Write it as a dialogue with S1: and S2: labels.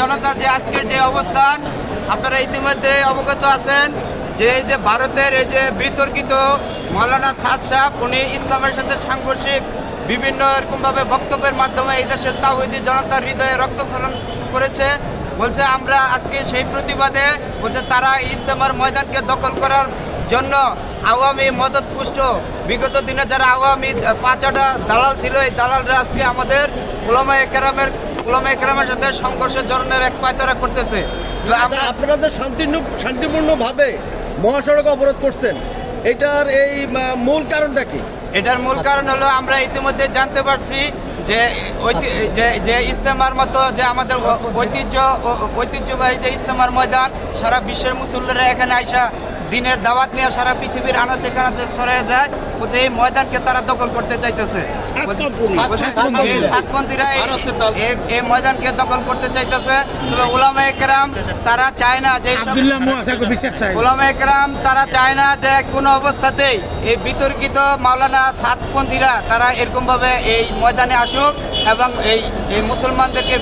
S1: জনতার যে আজকের যে অবস্থান, আপনারা ইতিমধ্যে অবগত আছেন যে এই যে ভারতের এই যে বিতর্কিত মৌলানা ছাদ সাহেব, উনি ইসলামের সাথে সাংঘর্ষিক বিভিন্ন এরকমভাবে বক্তব্যের মাধ্যমে এই দেশের তাহিদি জনতার হৃদয়ে রক্তক্ষরণ করেছে। বলছে, আমরা আজকে সেই প্রতিবাদে, বলছে, তারা ইস্তেমার ময়দানকে দখল করার জন্য আওয়ামী মদত পুষ্ট বিগত দিনে যারা আওয়ামী পাঁচটা দালাল ছিল, এই দালালরা আজকে আমাদের ওলামা একরামের ওলামা একরামের সাথে সংঘর্ষের জরনের এক পায়তারা করতেছে।
S2: আচ্ছা আপনারা যে শান্তি শান্তিপূর্ণভাবে মহাসড়ক অবরোধ করছেন এটার এই মূল কারণটা কি?
S1: এটার মূল কারণ হলো আমরা ইতিমধ্যে জানতে পারছি যে ঐতি- যে যে ইস্তেমার মতো যে আমাদের ঐতিহ্য ঐতিহ্যবাহী যে ইস্তেমার ময়দান সারা বিশ্বের মুসল্লিরা এখানে আইসা দিনের দাওয়াত নিয়ে সারা পৃথিবীর আনাচে কানাচে ছড়িয়ে যায়। এই ময়দানকে তারা দখল করতে চাইতেছে। এই সাতপন্থীরা ময়দানকে দখল করতে চাইতেছে। তবে ওলামা একরাম তারা চায় না যে ওলামা একরাম তারা চায় না যে কোনো অবস্থাতেই এই বিতর্কিত মাওলানা সাতপন্থীরা তারা এরকমভাবে এই ময়দানে আসুক এবং এই এই মুসলমানদেরকে